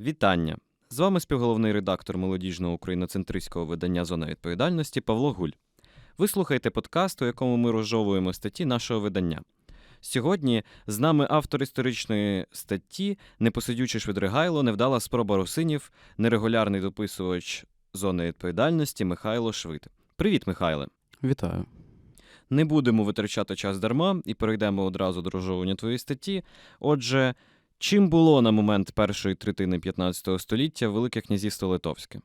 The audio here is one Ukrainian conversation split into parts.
Вітання! З вами співголовний редактор молодіжного україноцентристського видання Зона відповідальності Павло Гуль. Ви слухаєте подкаст, у якому ми розжовуємо статті нашого видання. Сьогодні з нами автор історичної статті Непосидючий Швидригайло, невдала спроба русинів, нерегулярний дописувач зони відповідальності Михайло Швид. Привіт, Михайле! Вітаю. Не будемо витрачати час дарма і перейдемо одразу до розжовування твоєї статті. Отже, чим було на момент першої третини 15 століття Велике князівство Литовське? Е,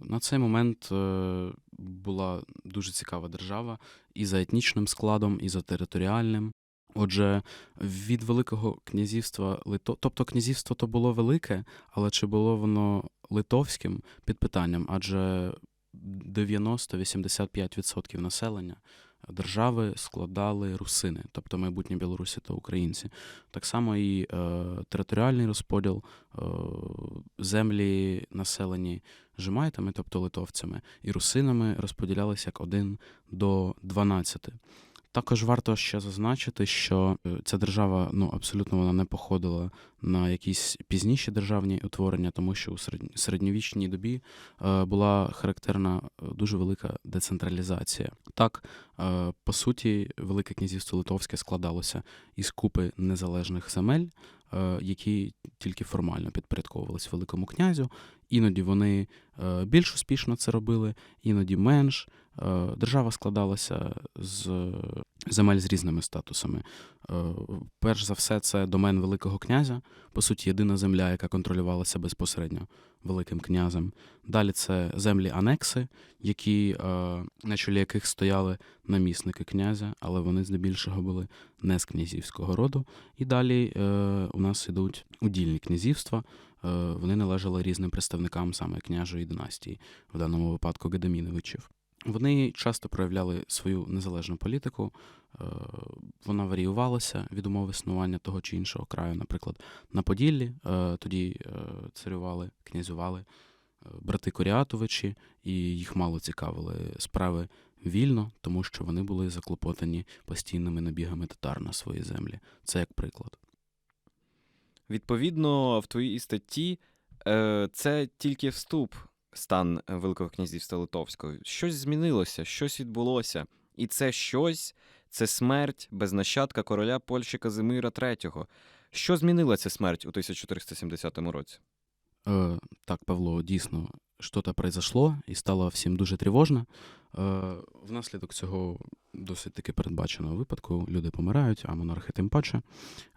На цей момент е, була дуже цікава держава і за етнічним складом, і за територіальним. Отже, від Великого князівства Лито... тобто князівство то було велике, але чи було воно литовським під питанням, адже 90-85% населення держави складали русини, тобто майбутні білорусі та українці. Так само і е, територіальний розподіл, е, землі населені жемайтами, тобто литовцями, і русинами розподілялися як 1 до 12. Також варто ще зазначити, що е, ця держава ну абсолютно вона не походила на якісь пізніші державні утворення, тому що у середнь- середньовічній добі е, була характерна е, дуже велика децентралізація. Так, по суті, Велике князівство Литовське складалося із купи незалежних земель, які тільки формально підпорядковувалися Великому князю. Іноді вони е, більш успішно це робили, іноді менш. Е, Держава складалася з земель з різними статусами. Е, Перш за все, це домен Великого князя, по суті, єдина земля, яка контролювалася безпосередньо Великим князем. Далі це землі анекси, які, на чолі яких стояли намісники князя, але вони здебільшого були не з князівського роду. І далі у нас ідуть удільні князівства. Е, Вони належали різним представникам саме княжої династії, в даному випадку Гедеміновичів. Вони часто проявляли свою незалежну політику, е, вона варіювалася від умов існування того чи іншого краю. Наприклад, на Поділлі е, тоді царювали, князювали брати Коріатовичі, і їх мало цікавили справи вільно, тому що вони були заклопотані постійними набігами татар на свої землі. Це як приклад. Відповідно, в твоїй статті е, це тільки вступ стан Великого князівства Литовського. Щось змінилося, щось відбулося. І це щось це смерть безнащадка короля Польщі Казимира III. Що змінила ця смерть у 1470 році? Е, так, Павло, дійсно, що-то произошло і стало всім дуже тривожно. Е, внаслідок цього досить таки передбаченого випадку люди помирають, а монархи тим паче.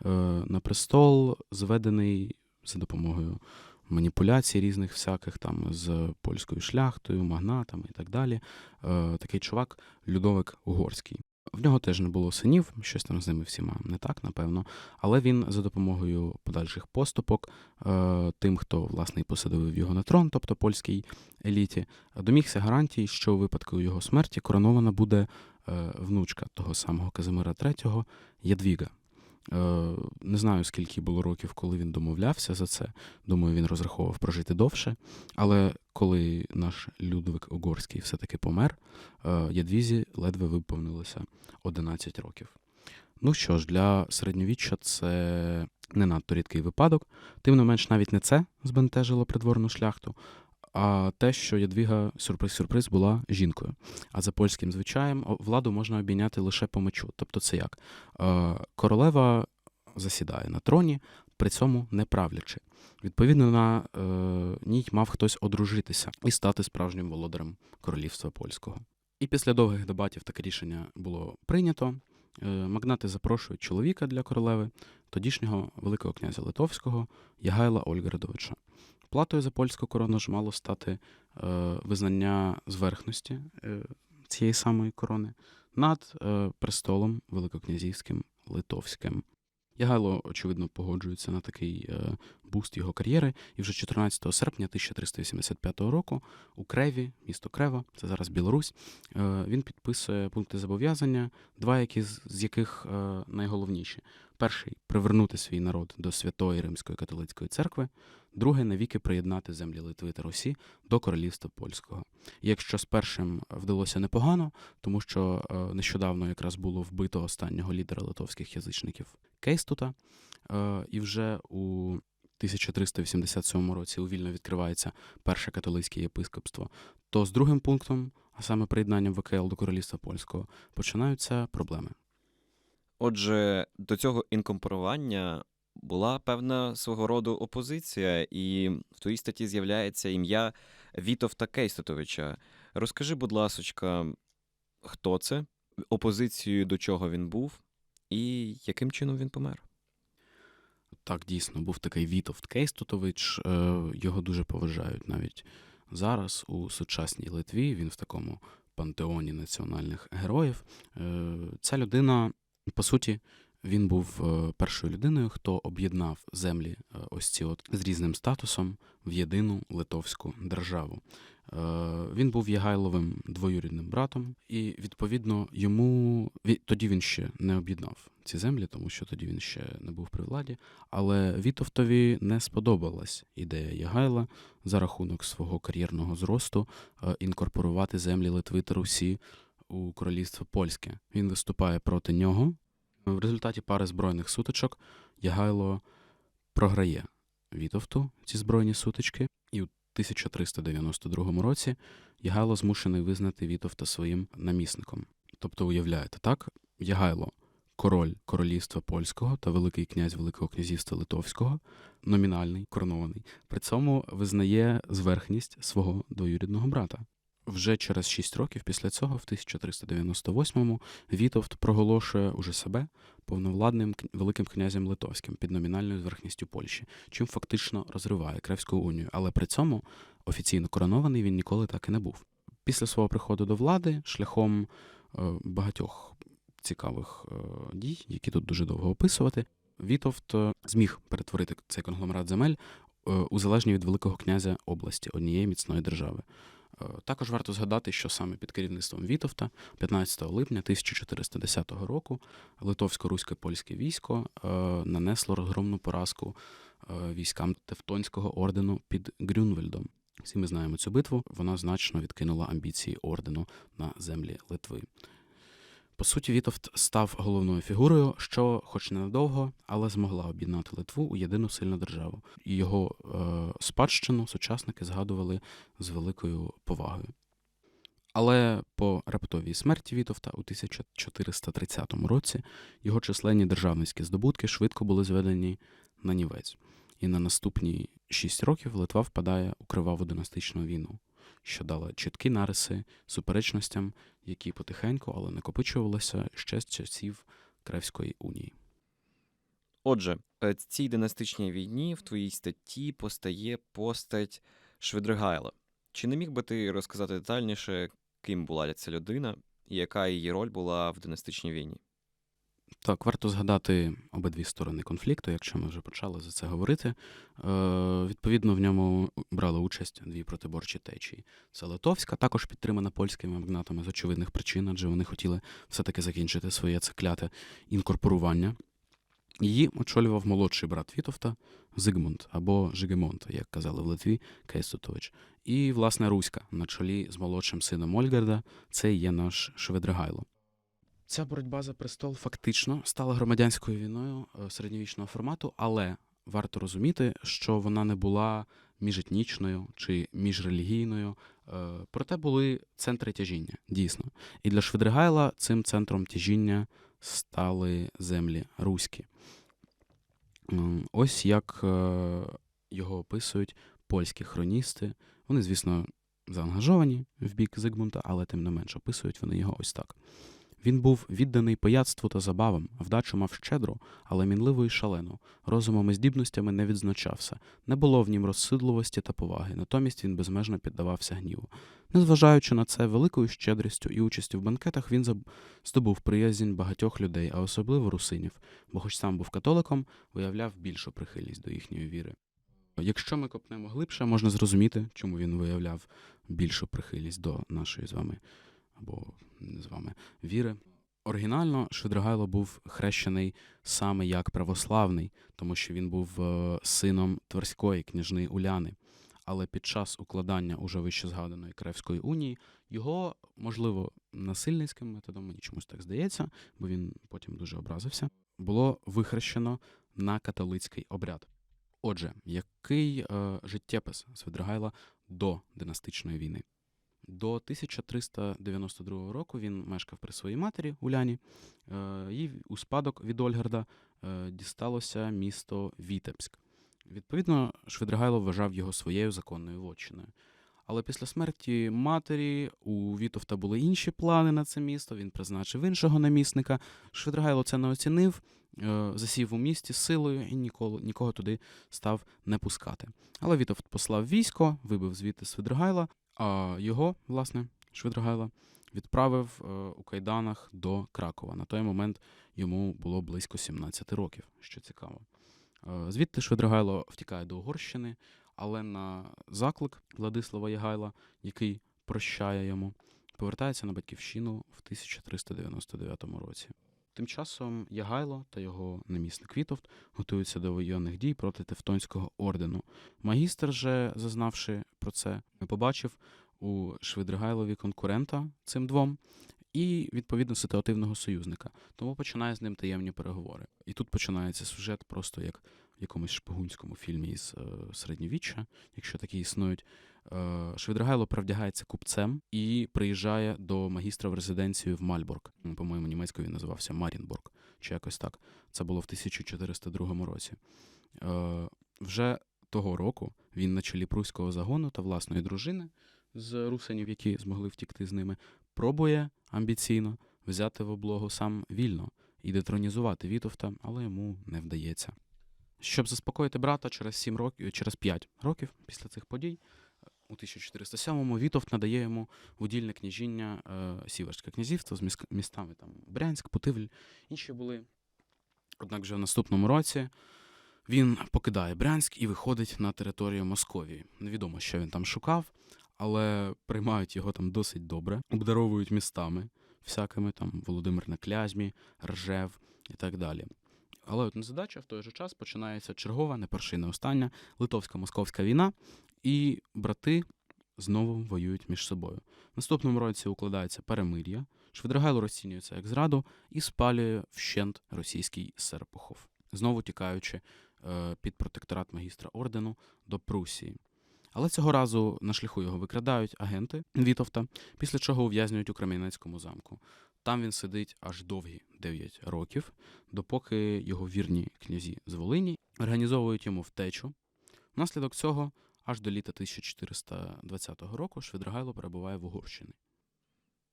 Е, на престол зведений за допомогою маніпуляцій різних всяких там з польською шляхтою, магнатами і так далі. Е, такий чувак Людовик Угорський. В нього теж не було синів, щось там з ними всіма не так, напевно. Але він за допомогою подальших поступок е, тим, хто власне і посадив його на трон, тобто польській еліті, домігся гарантій, що у випадку його смерті коронована буде е, внучка того самого Казимира III Ядвіга. Е, Не знаю, скільки було років, коли він домовлявся за це. Думаю, він розраховував прожити довше. Але коли наш Людвиг Угорський все-таки помер, е, Ядвізі ледве виповнилося 11 років. Ну що ж, для середньовіччя це не надто рідкий випадок. Тим не менш, навіть не це збентежило придворну шляхту, а те, що Ядвіга сюрприз-сюрприз була жінкою. А за польським звичаєм владу можна обійняти лише по мечу. Тобто, це як? Королева засідає на троні, при цьому не правлячи. Відповідно, на е, ній мав хтось одружитися і стати справжнім володарем королівства польського. І після довгих дебатів таке рішення було прийнято. Е, Магнати запрошують чоловіка для королеви, тодішнього Великого князя Литовського Ягайла Ольгердовича. Платою за польську корону ж мало стати е, визнання зверхності е, цієї самої корони над е, престолом великокнязівським литовським. Ягайло, очевидно, погоджується на такий е, буст його кар'єри, і вже 14 серпня 1385 року у Креві, місто Крева, це зараз Білорусь, е, він підписує пункти зобов'язання, два які з, яких е, найголовніші. Перший привернути свій народ до Святої Римської католицької церкви, друге навіки приєднати землі Литви та Русі до королівства польського. Якщо з першим вдалося непогано, тому що нещодавно якраз було вбито останнього лідера литовських язичників Кейстута, е, і вже у 1387 році у Вільно відкривається перше католицьке єпископство, то з другим пунктом, а саме приєднанням ВКЛ до Королівства Польського, починаються проблеми. Отже, до цього інкомпорування була певна свого роду опозиція, і в твоїй статті з'являється ім'я Вітовта Кейстотовича. Розкажи, будь ласочка, хто це, опозицією до чого він був, і яким чином він помер? Так, дійсно, був такий Вітовт Кейстутович, е, його дуже поважають навіть зараз у сучасній Литві. Він в такому пантеоні національних героїв. Е, Ця людина, по суті, він був е, першою людиною, хто об'єднав землі е, ось ці от з різним статусом в єдину литовську державу. Е, Він був Ягайловим двоюрідним братом, і відповідно йому тоді він ще не об'єднав ці землі, тому що тоді він ще не був при владі. Але Вітовтові не сподобалась ідея Ягайла за рахунок свого кар'єрного зросту інкорпорувати землі Литви та Русі у королівство польське. Він виступає проти нього. В результаті пари збройних сутичок Ягайло програє Вітовту ці збройні сутички, і у 1392 році Ягайло змушений визнати Вітовта своїм намісником. Тобто, уявляєте, так? Ягайло король королівства польського та великий князь Великого князівства Литовського, номінальний, коронований, при цьому визнає зверхність свого двоюрідного брата. Вже через шість років після цього, в 1398-му, Вітовт проголошує уже себе повновладним великим князем Литовським під номінальною зверхністю Польщі, чим фактично розриває Кревську унію. Але при цьому офіційно коронований він ніколи так і не був. Після свого приходу до влади, шляхом е, багатьох цікавих е, дій, які тут дуже довго описувати, Вітовт е, зміг перетворити цей конгломерат земель у залежні від Великого князя області однієї міцної держави. Також варто згадати, що саме під керівництвом Вітовта 15 липня 1410 року литовсько-руське польське військо е, нанесло розгромну поразку е, військам Тевтонського ордену під Грюнвельдом. Всі ми знаємо цю битву. Вона значно відкинула амбіції ордену на землі Литви. По суті, Вітовт став головною фігурою, що, хоч ненадовго, але змогла об'єднати Литву у єдину сильну державу. Його е, спадщину сучасники згадували з великою повагою. Але по раптовій смерті Вітовта у 1430 році його численні державницькі здобутки швидко були зведені на нівець. І на наступні шість років Литва впадає у криваву династичну війну, що дала чіткі нариси суперечностям, які потихеньку, але накопичувалися ще з часів Кревської унії. Отже, е, цій династичній війні в твоїй статті постає постать Швидригайла. Чи не міг би ти розказати детальніше, ким була ця людина і яка її роль була в династичній війні? Так, варто згадати обидві сторони конфлікту, якщо ми вже почали за це говорити. Е, відповідно, в ньому брали участь дві протиборчі течії. Це Литовська, також підтримана польськими магнатами з очевидних причин, адже вони хотіли все-таки закінчити своє це кляте інкорпорування. Її очолював молодший брат Вітовта Зигмунд або Жигемонт, як казали в Литві, Кейстутович. І, власне, Руська на чолі з молодшим сином Ольгарда, це є наш Шведригайло. Ця боротьба за престол фактично стала громадянською війною е, середньовічного формату, але варто розуміти, що вона не була міжетнічною чи міжрелігійною. е, Проте були центри тяжіння, дійсно. І для Шведригайла цим центром тяжіння стали землі руські. Ось як е, його описують польські хроністи. Вони, звісно, заангажовані в бік Зигмунта, але тим не менш описують вони його ось так. Він був відданий пияцтву та забавам, вдачу мав щедру, але мінливу і шалену. Розумом і здібностями не відзначався. Не було в нім розсудливості та поваги, натомість він безмежно піддавався гніву. Незважаючи на це, великою щедрістю і участю в банкетах він здобув приязнь багатьох людей, а особливо русинів, бо, хоч сам був католиком, виявляв більшу прихильність до їхньої віри. Якщо ми копнемо глибше, можна зрозуміти, чому він виявляв більшу прихильність до нашої з вами або з вами віри. Оригінально Швидригайло був хрещений саме як православний, тому що він був е, сином Тверської княжни Уляни. Але під час укладання уже вище згаданої Кревської унії його, можливо, насильницьким методом, мені чомусь так здається, бо він потім дуже образився, було вихрещено на католицький обряд. Отже, який е, життєпис Свидригайла до династичної війни? До 1392 року він мешкав при своїй матері Уляні. Е, їй у спадок від Ольгерда е, дісталося місто Вітебськ. Відповідно, Швидригайло вважав його своєю законною вотчиною. Але після смерті матері у Вітовта були інші плани на це місто. Він призначив іншого намісника. Швидригайло це не оцінив, е, засів у місті силою і ніколи, нікого туди став не пускати. Але Вітовт послав військо, вибив звідти Свидригайла, а його, власне, Швидригайла, відправив е, у кайданах до Кракова. На той момент йому було близько 17 років, що цікаво. Е, Звідти Швидригайло втікає до Угорщини, але на заклик Владислава Ягайла, який прощає йому, повертається на батьківщину в 1399 році. Тим часом Ягайло та його намісник Вітовт готуються до воєнних дій проти Тевтонського ордену. Магістр же, зазнавши про це, побачив у Швидригайлові конкурента цим двом і, відповідно, ситуативного союзника. Тому починає з ним таємні переговори. І тут починається сюжет просто як в якомусь шпигунському фільмі із е, середньовіччя, якщо такі існують. Е, Швидригайло привдягається купцем і приїжджає до магістра в резиденцію в Мальбург. По-моєму, німецькою він називався Марінбург, чи якось так. Це було в 1402 році. Е, Вже того року він на чолі пруського загону та власної дружини з русинів, які змогли втікти з ними, пробує амбіційно взяти в облогу сам вільно і детронізувати Вітовта, але йому не вдається. Щоб заспокоїти брата через 7 років, через 5 років після цих подій, у 1407-му Вітовт надає йому удільне княжіння е, Сіверське князівство з міс- містами там Брянськ, Путивль, інші були. Однак вже в наступному році він покидає Брянськ і виходить на територію Московії. Невідомо, що він там шукав, але приймають його там досить добре, обдаровують містами всякими там Володимир на Клязьмі, Ржев і так далі. Але от незадача в той же час починається чергова, не перша не остання литовсько-московська війна, і брати знову воюють між собою. В наступному році укладається перемир'я, Швидригайло розцінюється як зраду і спалює вщент російський Серпухов, знову тікаючи е, під протекторат магістра ордену до Прусії. Але цього разу на шляху його викрадають агенти Вітовта, після чого ув'язнюють у Кремінецькому замку. Там він сидить аж довгі 9 років, допоки його вірні князі з Волині організовують йому втечу. Внаслідок цього, аж до літа 1420 року, Швидригайло перебуває в Угорщині.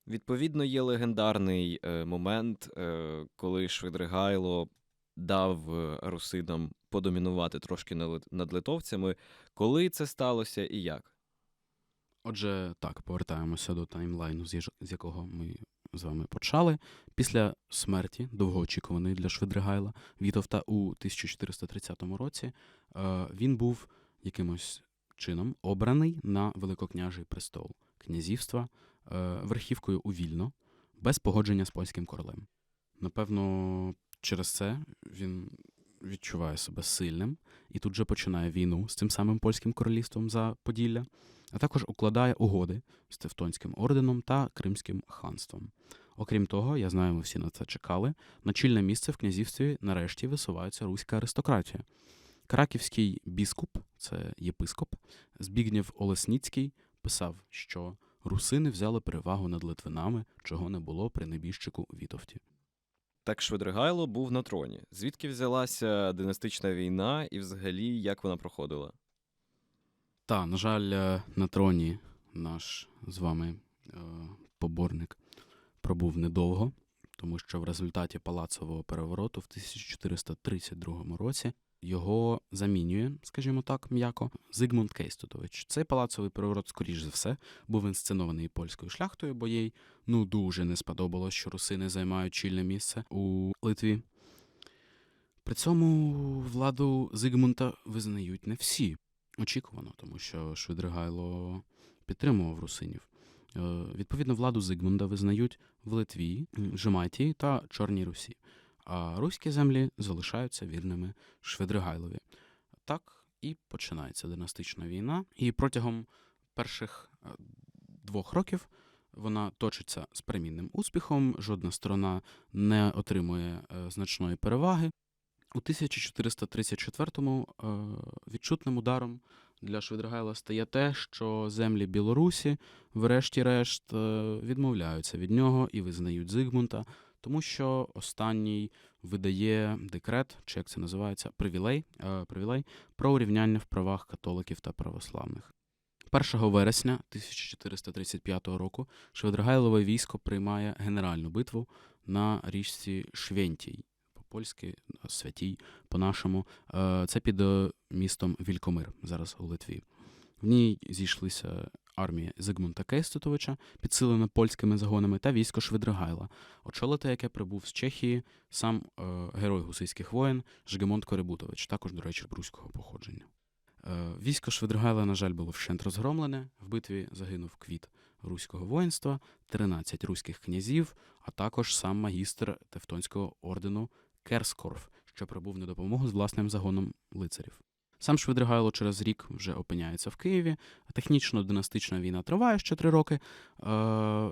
Відповідно, є легендарний е, момент, е, коли Швидригайло дав е, русинам подомінувати трошки над литовцями. Коли це сталося і як? Отже, так, повертаємося до таймлайну, з якого ми з вами почали. Після смерті, довгоочікуваної для Швидригайла, Вітовта у 1430 році, е, він був якимось чином обраний на великокняжий престол князівства е, верхівкою у Вільно, без погодження з польським королем. Напевно, через це він відчуває себе сильним і тут же починає війну з цим самим польським королівством за Поділля а також укладає угоди з Тевтонським орденом та Кримським ханством. Окрім того, я знаю, ми всі на це чекали. На чільне місце в князівстві нарешті висувається руська аристократія. Краківський біскуп, це єпископ, Збігнєв Олесніцький писав, що русини взяли перевагу над литвинами, чого не було при небіжчику Вітовті. Так Швидригайло був на троні. Звідки взялася династична війна і взагалі як вона проходила? Та, на жаль, е, на троні наш з вами е, поборник пробув недовго, тому що в результаті палацового перевороту в 1432 році його замінює, скажімо так, м'яко, Зигмунд Кейстутович. Цей палацовий переворот, скоріш за все, був інсценований польською шляхтою, бо їй ну дуже не сподобалось, що русини займають чільне місце у Литві. При цьому владу Зигмунта визнають не всі очікувано, тому що Швидригайло підтримував русинів. Е, Відповідно, владу Зигмунда визнають в Литві, Жематії та Чорній Русі, а руські землі залишаються вірними Швидригайлові. Так і починається династична війна, і протягом перших е, двох років вона точиться з перемінним успіхом, жодна сторона не отримує е, значної переваги. У 1434-му е, відчутним ударом для Швидригайла стає те, що землі Білорусі, врешті-решт, е, відмовляються від нього і визнають Зигмунта, тому що останній видає декрет, чи як це називається, привілей, е, привілей про урівняння в правах католиків та православних. 1 вересня 1435 року Швидригайлове військо приймає генеральну битву на річці Швентій, по-польськи святій, по-нашому. Е, Це під е, містом Вількомир, зараз у Литві. В ній зійшлися армія Зигмунта Кейстутовича, підсилена польськими загонами, та військо Швидригайла, очолити яке прибув з Чехії сам е, герой гусейських воєн Жгемонт Коребутович, також, до речі, бруського походження. Е, Військо Швидригайла, на жаль, було вщент розгромлене. В битві загинув квіт руського воїнства, 13 руських князів, а також сам магістр Тевтонського ордену Керскорф, що прибув на допомогу з власним загоном лицарів. Сам Швидригайло через рік вже опиняється в Києві. Технічно династична війна триває ще три роки. Е,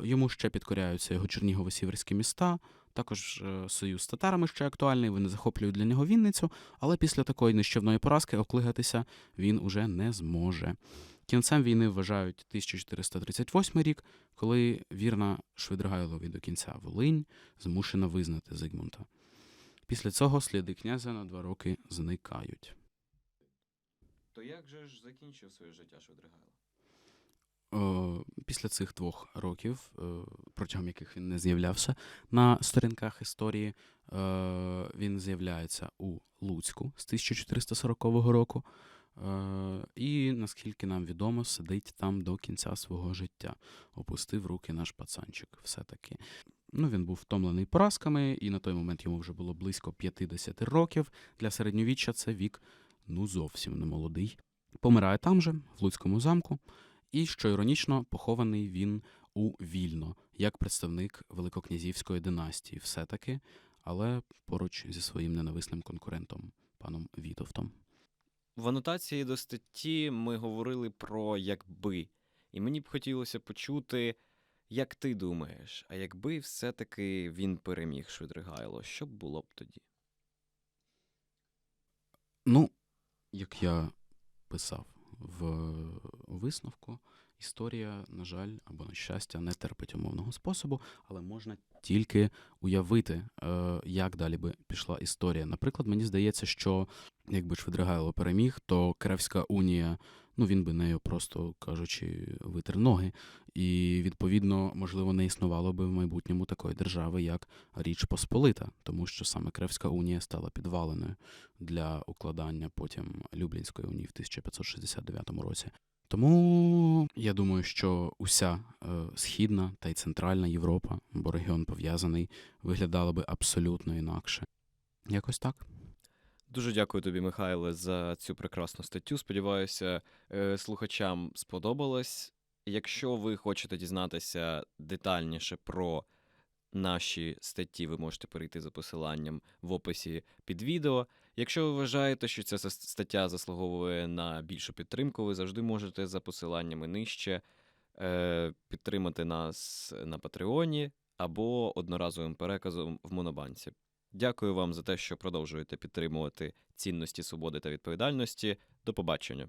йому ще підкоряються його чернігово-сіверські міста. Також е, союз з татарами ще актуальний. Вони захоплюють для нього Вінницю, але після такої нищівної поразки оклигатися він уже не зможе. Кінцем війни вважають 1438 рік, коли вірна Швидригайлові до кінця Волинь змушена визнати Зигмунта. Після цього сліди князя на два роки зникають. То як же ж закінчив своє життя Швидригайло? Після цих двох років, е, протягом яких він не з'являвся на сторінках історії, е, він з'являється у Луцьку з 1440 року. Е, І, наскільки нам відомо, сидить там до кінця свого життя. Опустив руки наш пацанчик. Все-таки. Ну, він був втомлений поразками, і на той момент йому вже було близько 50 років. Для середньовіччя це вік ну зовсім не молодий. Помирає там же, в Луцькому замку. І, що іронічно, похований він у Вільно, як представник Великокнязівської династії, все-таки, але поруч зі своїм ненависним конкурентом, паном Вітовтом. В анотації до статті ми говорили про якби. І мені б хотілося почути, як ти думаєш, а якби все-таки він переміг Швидригайло, що б було б тоді? Ну, як я писав в висновку, історія, на жаль, або на щастя, не терпить умовного способу, але можна тільки уявити, е, як далі би пішла історія. Наприклад, мені здається, що якби Швидригайло переміг, то Кревська унія, ну він би нею, просто кажучи, витер ноги. І відповідно, можливо, не існувало би в майбутньому такої держави, як Річ Посполита, тому що саме Кревська унія стала підваленою для укладання потім Люблінської унії в 1569 році. Тому я думаю, що уся е, східна та й центральна Європа, бо регіон пов'язаний, виглядала би абсолютно інакше. Якось так. Дуже дякую тобі, Михайле, за цю прекрасну статтю. Сподіваюся, е, слухачам сподобалось. Якщо ви хочете дізнатися детальніше про наші статті, ви можете перейти за посиланням в описі під відео. Якщо ви вважаєте, що ця стаття заслуговує на більшу підтримку, ви завжди можете за посиланнями нижче е, підтримати нас на Патреоні або одноразовим переказом в Монобанці. Дякую вам за те, що продовжуєте підтримувати цінності свободи та відповідальності. До побачення.